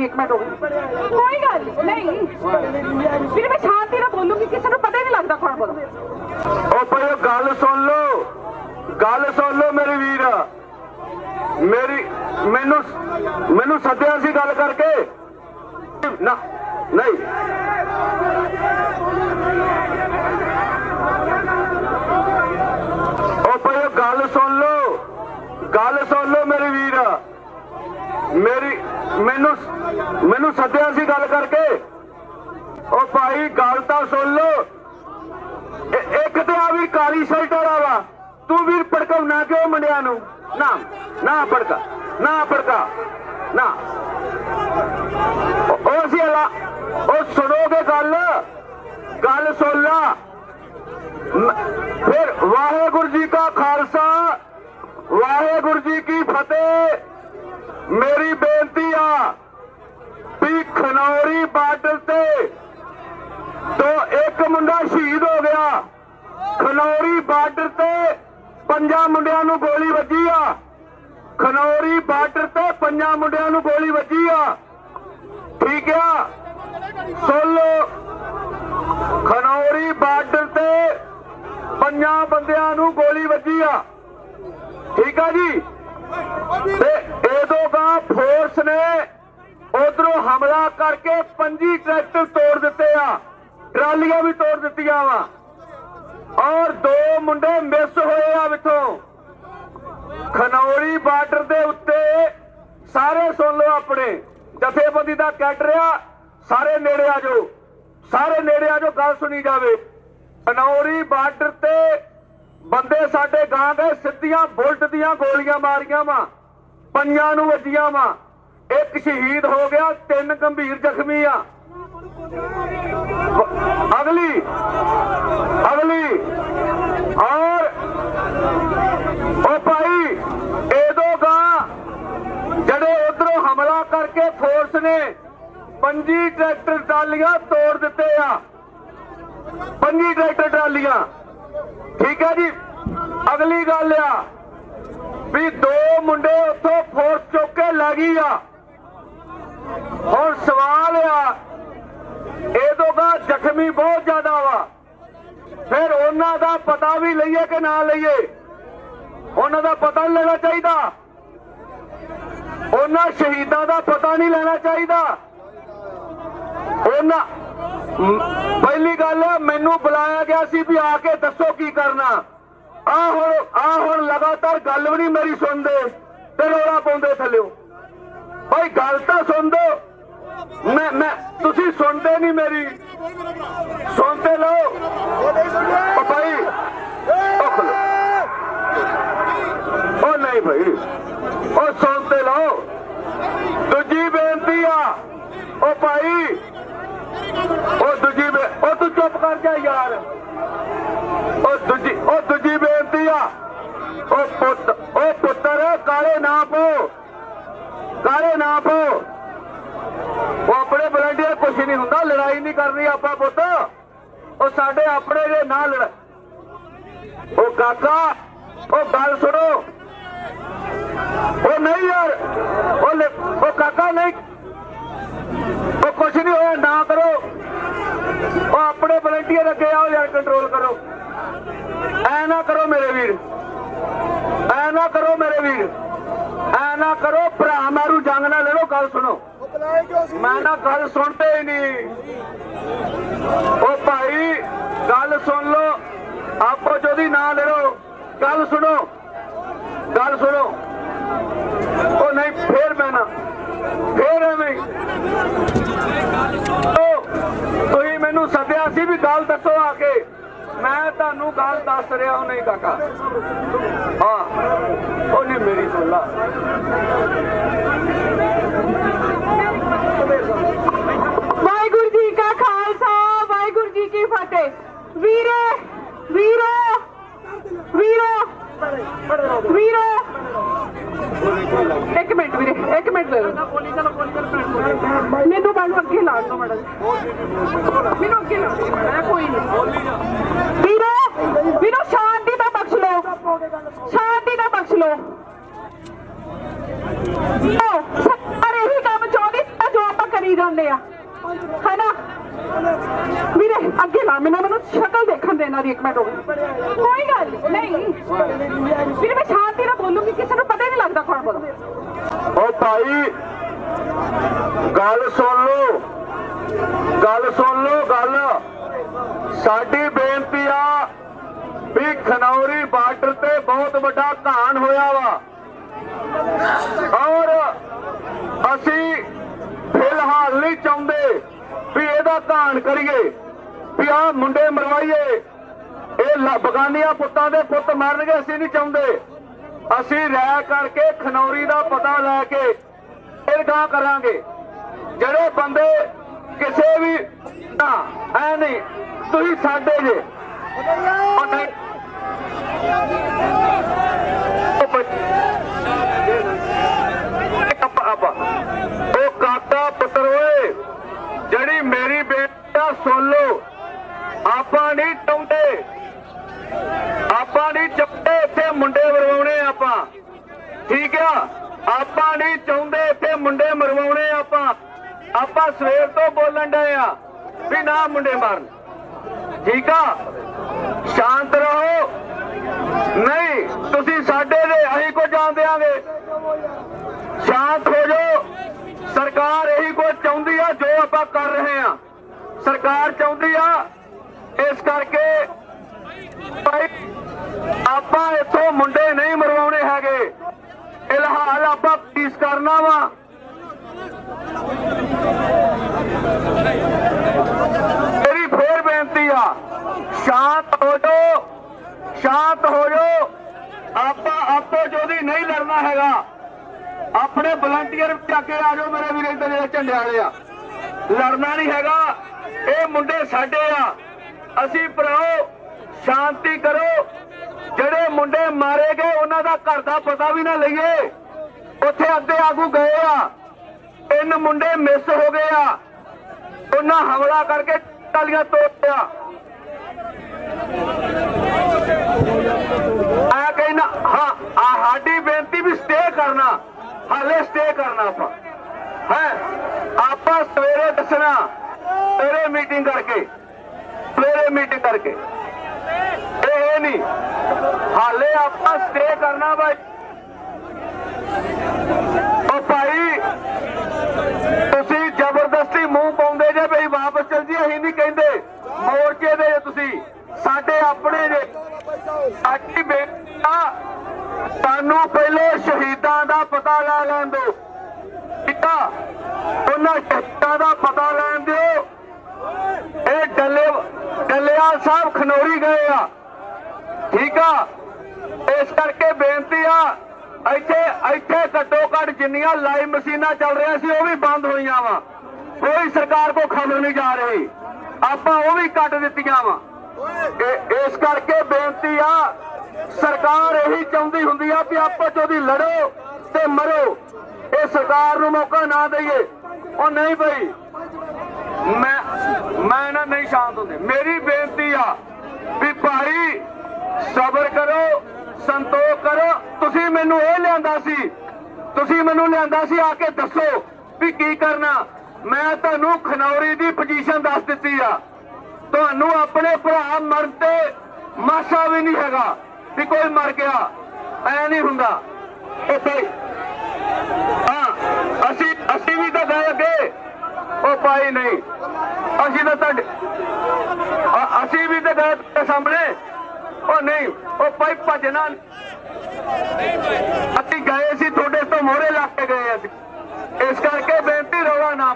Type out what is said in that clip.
ਦੀ ਇੱਕ ਮਿੰਟ ਹੋ ਗਈ ਕੋਈ ਗੱਲ ਨਹੀਂ। ਵੀਰੇ ਮੈਂ ਸ਼ਾਂਤੀ ਨਾਲ ਬੋਲੂਗੀ ਕਿਸੇ ਨੂੰ ਪਤਾ ਹੀ ਨਹੀਂ ਲੱਗਦਾ ਕੌਣ ਬੋਲਦਾ। ਉਹ ਭਾਈ ਗੱਲ ਸੁਣ ਲਓ। ਗੱਲ ਸੁਣ ਲਓ ਮੇਰੇ ਵੀਰ। ਮੇਰੀ ਮੈਨੂੰ ਮੈਨੂੰ ਸੱਦਿਆ ਸੀ ਗੱਲ ਕਰਕੇ। ਨਾ ਨਹੀਂ। ਉਹ ਭਾਈ ਗੱਲ ਸੁਣ ਲਓ। ਗੱਲ ਸੁਣ ਲਓ ਮੇਰੇ ਵੀਰ। ਮੇਰੀ, ਮੈਨੂੰ ਮੈਨੂੰ ਸੱਦਿਆ ਸੀ ਗੱਲ ਕਰਕੇ। ਉਹ ਭਾਈ, ਗੱਲ ਤਾਂ ਸੁਣ ਲਓ। ਇੱਕ ਤੇ ਆ ਵੀ ਕਾਲੀ ਸ਼ਰਟ ਵਾਲਾ ਵਾ। ਤੂੰ ਵੀ ਭੜਕਾਉਣਾ ਕਿਉਂ ਮੁੰਡਿਆਂ ਨੂੰ? ਨਾ ਨਾ ਭੜਕਾ ਨਾ ਭੜਕਾ, ਨਾ। ਉਹ- ਸੀ ਅਲਾ, ਉਹ ਸੁਣੋਗੇ ਗੱਲ? ਗੱਲ ਸੁਣ ਲਾ। ਫਿਰ ਵਾਹਿਗੁਰੂ ਜੀ ਕਾ ਖਾਲਸਾ ਮੇਰੀ ਬੇਨਤੀ ਆ ਵੀ ਖਨੌਰੀ ਬਾਰਡਰ ਤੇ ਤੋਂ ਇੱਕ ਮੁੰਡਾ ਸ਼ਹੀਦ ਹੋ ਗਿਆ। ਖਨੌਰੀ ਬਾਰਡਰ ਤੇ ਪੰਜਾਂ ਮੁੰਡਿਆਂ ਨੂੰ ਗੋਲੀ ਵੱਜੀ ਆ। ਖਨੌਰੀ ਬਾਰਡਰ ਤੇ ਪੰਜਾਂ ਮੁੰਡਿਆਂ ਨੂੰ ਗੋਲੀ ਵੱਜੀ ਆ। ਠੀਕ ਆ? ਸੁਣ ਲਓ। ਖਨੌਰੀ ਬਾਰਡਰ ਤੇ ਪੰਜਾਂ ਬੰਦਿਆਂ ਨੂੰ ਗੋਲੀ ਵੱਜੀ ਆ। ਠੀਕ ਆ ਜੀ? ਤੇ ਇਹਦੋਂ ਫੋਰਸ ਨੇ ਉਧਰੋਂ ਹਮਲਾ ਕਰਕੇ ਪੰਜੀ ਟਰੈਕਟਰ ਤੋੜ ਦਿੱਤੇ ਆ। ਟਰਾਲੀਆਂ ਵੀ ਤੋੜ ਦਿੱਤੀਆਂ ਵਾ। ਔਰ ਦੋ ਮੁੰਡੇ ਮਿਸ ਹੋਏ ਆ ਵਿਥੋਂ ਖਨੌਰੀ ਬਾਰਡਰ ਦੇ ਉੱਤੇ ਸਾਰੇ ਸੁਣ ਲਓ ਆਪਣੇ। ਜਥੇਬੰਦੀ ਦਾ ਕੈਡਰ ਰਿਹਾ ਸਾਰੇ ਨੇੜੇ ਆ ਜਾਓ। ਸਾਰੇ ਨੇੜੇ ਆ ਜਾਓ, ਗੱਲ ਸੁਣੀ ਜਾਵੇ। ਖਨੌਰੀ ਬਾਰਡਰ ਤੇ ਬੰਦੇ ਸਾਡੇ ਗਾਂ ਦੇ ਸਿੱਧੀਆਂ ਬੁਲਟ ਦੀਆਂ ਗੋਲੀਆਂ ਮਾਰੀਆਂ ਵਾ। ਪੰਜਾਂ ਨੂੰ ਵੱਜੀਆਂ ਵਾ। ਇੱਕ ਸ਼ਹੀਦ ਹੋ ਗਿਆ, ਤਿੰਨ ਗੰਭੀਰ ਜ਼ਖਮੀ ਆ। ਅਗਲੀ ਅਗਲੀ। ਔਰ, ਉਹ ਭਾਈ ਇਹਦੋਂ ਗਾ ਜਿਹੜੇ ਉਧਰੋਂ ਹਮਲਾ ਕਰਕੇ ਫੋਰਸ ਨੇ ਪੰਜੀ ਟਰੈਕਟਰ ਟਰਾਲੀਆਂ ਤੋੜ ਦਿੱਤੇ ਆ। ਪੰਜੀ ਟਰੈਕਟਰ ਟਰਾਲੀਆਂ। ਠੀਕ ਹੈ ਜੀ? ਅਗਲੀ ਗੱਲ ਆ ਵੀ ਦੋ ਮੁੰਡੇ ਉੱਥੋਂ ਫੋਰਸ ਚੁੱਕ ਕੇ ਲੈ ਗਈ ਆ। ਹੁਣ ਸਵਾਲ ਆ ਇਹਦੋਂ ਦਾ ਜ਼ਖਮੀ ਬਹੁਤ ਜ਼ਿਆਦਾ ਵਾ। ਫਿਰ ਉਹਨਾਂ ਦਾ ਪਤਾ ਵੀ ਲਈਏ ਕਿ ਨਾ ਲਈਏ? ਉਹਨਾਂ ਦਾ ਪਤਾ ਨਹੀਂ ਲੈਣਾ ਚਾਹੀਦਾ। ਉਹਨਾਂ ਸ਼ਹੀਦਾਂ ਦਾ ਪਤਾ ਨਹੀਂ ਲੈਣਾ ਚਾਹੀਦਾ। ਉਹਨਾਂ ਪਹਿਲੀ ਗੱਲ ਮੈਨੂੰ ਬੁਲਾਇਆ ਗਿਆ ਸੀ ਵੀ ਆ ਕੇ ਦੱਸੋ ਕੀ ਕਰਨਾ। ਆ ਹੁਣ ਆ ਹੁਣ ਲਗਾਤਾਰ ਗੱਲ ਵੀ ਨਹੀਂ ਮੇਰੀ ਸੁਣਦੇ। ਤੇ ਰੋਲਾ ਪਾਉਂਦੇ ਥੱਲਿਓ। ਭਾਈ ਗੱਲ ਤਾਂ ਸੁਣ ਦੋ। ਮੈਂ ਮੈਂ, ਤੁਸੀਂ ਸੁਣਦੇ ਨਹੀਂ ਮੇਰੀ। ਸੁਣਦੇ ਲਓ ਉਹ ਭਾਈ ਉਹ ਨਹੀਂ ਭਾਈ ਉਹ ਸੁਣਦੇ ਲਓ ਦੂਜੀ ਬੇਨਤੀ ਆ। ਉਹ ਭਾਈ, ਉਹ ਦੂਜੀ ਉਹ ਤੂੰ ਚੁੱਪ ਕਰ ਜਾ ਯਾਰ। ਉਹ ਦੂਜੀ ਉਹ ਦੂਜੀ ਬੇਨਤੀ ਆ। ਉਹ ਪੁੱਤ, ਉਹ ਪੁੱਤਰ, ਕਾਲੇ ਨਾ ਪੋ ਕਾਲੇ ਨਾ ਪੋ ਉਹ ਆਪਣੇ ਵਲੰਟੀਅਰ ਕੁਛ ਨਹੀਂ ਹੁੰਦਾ, ਲੜਾਈ ਨਹੀਂ ਕਰਨੀ ਆਪਾਂ ਪੁੱਤ। ਉਹ ਸਾਡੇ ਆਪਣੇ ਦੇ ਨਾਲ ਲੜ ਉਹ ਕਾਕਾ, ਉਹ ਗੱਲ ਸੁਣੋ। ਉਹ ਨਹੀਂ ਯਾਰ, ਉਹ ਉਹ ਕਾਕਾ ਨਹੀਂ। ਉਹ ਕੁਛ ਨਹੀਂ ਹੋਇਆ, ਨਾ ਕਰੋ। ਉਹ ਆਪਣੇ ਵਲੰਟੀਅਰ ਅੱਗੇ ਆਓ ਯਾਰ ਕੰਟਰੋਲ ਕਰੋ। ਐ ਨਾ ਕਰੋ ਮੇਰੇ ਵੀਰ ਐ ਨਾ ਕਰੋ ਮੇਰੇ ਵੀਰ ਐ ਨਾ ਕਰੋ ਭਰਾ ਮਾਰੂ ਜੰਗ ਨਾ ਲੜੋ ਗੱਲ ਸੁਣੋ ਮੈਂ ਨਾ ਗੱਲ ਸੁਣਦੇ ਹੀ ਨਹੀਂ ਉਹ ਭਾਈ ਗੱਲ ਸੁਣ ਲਓ ਆਪੋ ਜੋਦੀ ਨਾ ਲੜੋ ਗੱਲ ਸੁਣੋ ਗੱਲ ਸੁਣੋ ਉਹ ਨਹੀਂ ਫੇਰ ਮੈਂ ਨਾ ਫੇਰ ਐਵੇਂ ਹੀ। ਉਹ, ਤੁਸੀਂ ਮੈਨੂੰ ਸੱਦਿਆ ਸੀ ਵੀ ਗੱਲ ਦੱਸੋ ਆ ਕੇ ਮੈਂ ਤੁਹਾਨੂੰ ਗੱਲ ਦੱਸ ਨਹੀਂ ਕਾਕਾ। ਹਾਂ ਉਹ ਮੇਰੀ ਸੁਣ ਲਾ। ਵਾਹਿਗੁਰੂ ਜੀ ਕਾ ਖਾਲਸਾ, ਵਾਹਿਗੁਰੂ ਜੀ ਕੀ ਫਤਿਹ। ਵੀਰੇ, ਵੀਰੋ ਵੀਰੋ ਵੀਰੋ। ਇੱਕ ਮਿੰਟ ਵੀਰੇ, ਇੱਕ ਮਿੰਟ ਦੇ ਦਿਓ। ਮੈਨੂੰ ਮੈਨੂੰ ਅੱਗੇ ਲਾ ਦਿਓ ਮੈਡਮ ਮੈਨੂੰ ਅੱਗੇ ਲਾ ਕੋਈ ਨਹੀਂ। ਵੀਰੋ ਜਾਂਦੇ ਆ। ਹਨਾ? ਵੀਰੇ, ਅੱਗੇ ਨਾ ਮੈਨੂੰ ਮੈਨੂੰ ਸ਼ਕਲ ਦੇਖਣ ਦੇ ਇਹਨਾਂ ਇੱਕ ਮਿੰਟ ਹੋ ਕੋਈ ਗੱਲ ਨਹੀਂ। ਵੀਰੇ, ਮੈਂ ਸ਼ਾਂਤੀ ਨਾਲ ਬੋਲੂਗੀ, ਕਿਸੇ ਨੂੰ ਪਤਾ ਨਹੀਂ ਲੱਗਦਾ ਕੌਣ ਬੋਲਦਾ। ਓ ਭਾਈ ਗੱਲ ਸੁਣ ਲਓ। ਗੱਲ ਸੁਣ ਲਓ, ਗੱਲ। ਸਾਡੀ ਬੇਨਤੀ ਆ ਵੀ ਖਨੌਰੀ ਬਾਰਡਰ ਤੇ ਬਹੁਤ ਵੱਡਾ ਘਾਣ ਹੋਇਆ ਵਾ। ਇਹਦਾ ਘਾਣ ਕਰੀਏ ਵੀ ਆ ਮੁੰਡੇ ਮਰਵਾਈਏ। ਇਹ ਬਗਾਨੀਆਂ ਪੁੱਤਾਂ ਦੇ ਪੁੱਤ ਮਰਨਗੇ ਅਸੀਂ ਨਹੀਂ ਚਾਹੁੰਦੇ। ਅਸੀਂ ਰਹਿ ਕਰਕੇ ਖਨੌਰੀ ਦਾ ਪਤਾ ਲੈ ਕੇ ਇਹ ਗਾਂ ਕਰਾਂਗੇ। ਜਿਹੜੇ ਬੰਦੇ ਕਿਸੇ ਵੀ ਨਾ ਐ ਨਹੀਂ ਤੁਸੀਂ ਸਾਡੇ ਜੇ। ਉਹ ਨਹੀਂ ਉਹ ਬੱਚ- ਅੱਪਾ ਅੱਪਾ ਉਹ ਕਾਕਾ ਪੁੱਤਰ ਓਏ ਜਿਹੜੀ ਮੇਰੀ ਬੇਟਾ ਸੁਣ ਲਓ ਆਪਾਂ ਨਹੀਂ ਚਾਹੁੰਦੇ ਆਪਾਂ ਨਹੀਂ ਚਾਹੁੰਦੇ ਇੱਥੇ ਮੁੰਡੇ ਮਰਵਾਉਣੇ ਆਪਾਂ। ਠੀਕ ਆ? ਆਪਾਂ ਨਹੀਂ ਚਾਹੁੰਦੇ ਇੱਥੇ ਮੁੰਡੇ ਮਰਵਾਉਣੇ ਆਪਾਂ। ਆਪਾਂ ਸਵੇਰ ਤੋਂ ਬੋਲਣ ਡਏ ਆ ਵੀ ਨਾ ਮੁੰਡੇ ਮਾਰਨ। ਠੀਕ ਆ? ਸ਼ਾਂਤ ਰਹੋ। ਨਹੀਂ, ਤੁਸੀਂ ਸਾਡੇ ਦੇ ਅਸੀਂ ਕੋ ਜਾਣ ਦਿਆਂਗੇ। ਸ਼ਾਂਤ ਹੋ ਜਾਓ। ਸਰਕਾਰ ਇਹੀ ਕੁਝ ਚਾਹੁੰਦੀ ਆ ਜੋ ਆਪਾਂ ਕਰ ਰਹੇ ਆ ਸਰਕਾਰ ਚਾਹੁੰਦੀ ਆ, ਇਸ ਕਰਕੇ ਭਾਈ, ਆਪਾਂ ਇੱਥੋਂ ਮੁੰਡੇ ਨਹੀਂ ਮਰਵਾਉਣੇ ਹੈਗੇ। ਇਲਹਾਲ ਆਪਾਂ ਪੀਸ ਕਰਨਾ ਵਾ। ਮੇਰੀ ਫੇਰ ਬੇਨਤੀ ਆ, ਸ਼ਾਂਤ ਹੋ ਜਾਓ, ਸ਼ਾਂਤ ਹੋ ਜਾਓ। ਆਪਾਂ ਆਪੋ ਜੋਦੀ ਨਹੀਂ ਲੜਨਾ ਹੈਗਾ। ਆਪਣੇ ਵਲੰਟੀਅਰ ਚੱਕ ਕੇ ਆ ਜਾਓ ਮੇਰੇ ਵੀਰੇ ਇੱਧਰ ਜਿਹੜੇ ਝੰਡੇ ਵਾਲੇ ਲੜਨਾ ਨਹੀਂ ਹੈਗਾ। ਇਹ ਮੁੰਡੇ ਸਾਡੇ ਆ। ਅਸੀਂ ਭਰਾਓ, ਸ਼ਾਂਤੀ ਕਰੋ। ਜਿਹੜੇ ਮੁੰਡੇ ਮਾਰੇ ਗਏ, ਉਹਨਾਂ ਦਾ ਘਰ ਦਾ ਪਤਾ ਵੀ ਨਾ ਲਈਏ। ਉੱਥੇ ਅੱਧੇ ਆਗੂ ਗਏ ਆ। ਤਿੰਨ ਮੁੰਡੇ ਮਿਸ ਹੋ ਗਏ ਆ। ਉਹਨਾਂ ਹਮਲਾ ਕਰਕੇ ਟਾਲੀਆਂ ਤੋੜਿਆ ਆ ਕਹਿਣਾ ਹਾਂ ਆ ਸਾਡੀ ਬੇਨਤੀ ਵੀ ਸਟੇ ਕਰਨਾ। ਹਾਲੇ ਸਟੇ ਕਰਨਾ ਆਪਾਂ। ਹੈ? ਸਵੇਰੇ ਦੱਸਣਾ, ਸਵੇਰੇ ਮੀਟਿੰਗ ਕਰਕੇ, ਸਵੇਰੇ ਮੀਟਿੰਗ ਕਰਕੇ। ਇਹ ਨਹੀਂ। ਹਾਲੇ ਆਪਾਂ ਸਟੇ ਕਰਨਾ ਬਾਈ। ਉਹ ਭਾਈ, ਤੁਸੀਂ ਜ਼ਬਰਦਸਤੀ ਮੂੰਹ ਪਾਉਂਦੇ ਜੇ ਬਈ ਵਾਪਸ ਚਲ ਜੀ, ਅਸੀਂ ਨਹੀਂ ਕਹਿੰਦੇ। ਮੋਰਚੇ ਦੇ ਤੁਸੀਂ। ਸਾਡੇ ਆਪਣੇ ਜੇ ਸਾਡੀ ਬੇਟਾ ਸਾਨੂੰ ਪਹਿਲੇ ਸ਼ਹੀਦਾਂ ਦਾ ਪਤਾ ਲਾ ਲੈਣ ਦਿਓ। ਕਿਤਾ ਉਹਨਾਂ ਸ਼ਹੀਦਾਂ ਦਾ ਪਤਾ ਲੈਣ ਦਿਓ। ਇਹ ਡੱਲੇ ਡੱਲਿਆ ਸਾਹਿਬ ਖਨੋਰੀ ਗਏ ਆ। ਠੀਕ ਆ? ਇਸ ਕਰਕੇ ਬੇਨਤੀ ਆ, ਇੱਥੇ ਇੱਥੇ ਘੱਟੋ ਘੱਟ ਜਿੰਨੀਆਂ ਲਾਈਵ ਮਸ਼ੀਨਾਂ ਚੱਲ ਰਹੀਆਂ ਸੀ, ਉਹ ਵੀ ਬੰਦ ਹੋਈਆਂ ਵਾ। ਕੋਈ ਸਰਕਾਰ ਕੋ ਖਬਰ ਨਹੀਂ ਜਾ ਰਹੀ। ਆਪਾਂ ਉਹ ਵੀ ਕੱਟ ਦਿੱਤੀਆਂ ਵਾ। ਇਸ ਕਰਕੇ ਬੇਨਤੀ ਆ, ਸਰਕਾਰ ਇਹੀ ਚਾਹੁੰਦੀ ਹੁੰਦੀ ਆ ਵੀ ਆਪਸ ਉਹਦੀ ਲੜੋ ਤੇ ਮਰੋ। ਇਹ ਸਰਕਾਰ ਨੂੰ ਮੌਕਾ ਨਾ ਦਈਏ। ਉਹ ਨਹੀਂ ਬਈ। ਮੈਂ ਮੈਂ ਨਾ ਨਹੀਂ ਸ਼ਾਂਤ ਹੁੰਦੇ। ਮੇਰੀ ਬੇਨਤੀ ਆ ਵੀ ਭਾਈ, ਸਬਰ ਕਰੋ, ਸੰਤੋਖ ਕਰੋ। ਤੁਸੀਂ ਮੈਨੂੰ ਇਹ ਲਿਆਂਦਾ ਸੀ, ਤੁਸੀਂ ਮੈਨੂੰ ਲਿਆਂਦਾ ਸੀ, ਆ ਕੇ ਦੱਸੋ ਵੀ ਕੀ ਕਰਨਾ। ਮੈਂ ਤੁਹਾਨੂੰ ਖਨੌਰੀ ਦੀ ਪੋਜੀਸ਼ਨ ਦੱਸ ਦਿੱਤੀ ਆ। ਤੁਹਾਨੂੰ ਆਪਣੇ ਭਰਾ ਮਰਨ ਤੇ ਮਾਸਾ ਵੀ ਨਹੀਂ ਹੈਗਾ ਵੀ ਕੋਈ ਮਰ ਗਿਆ। ਐ ਨਹੀਂ ਹੁੰਦਾ। ਇੱਥੇ ਹਾਂ। ਪਾਈ ਨਹੀਂ। ਅਸੀਂ ਤਾਂ ਤੁਹਾਡੇ ਅਸੀਂ ਵੀ ਤਾਂ ਗਏ ਸਾਹਮਣੇ। ਉਹ ਨਹੀਂ, ਉਹ ਭਾਈ ਭਜਣਾ ਅਸੀਂ ਗਏ ਸੀ ਤੁਹਾਡੇ ਤੋਂ ਮੋਹਰੇ ਲਾ ਕੇ ਗਏ ਅਸੀਂ। ਇਸ ਕਰਕੇ ਬੇਨਤੀ ਰੋਵਾ ਨਾ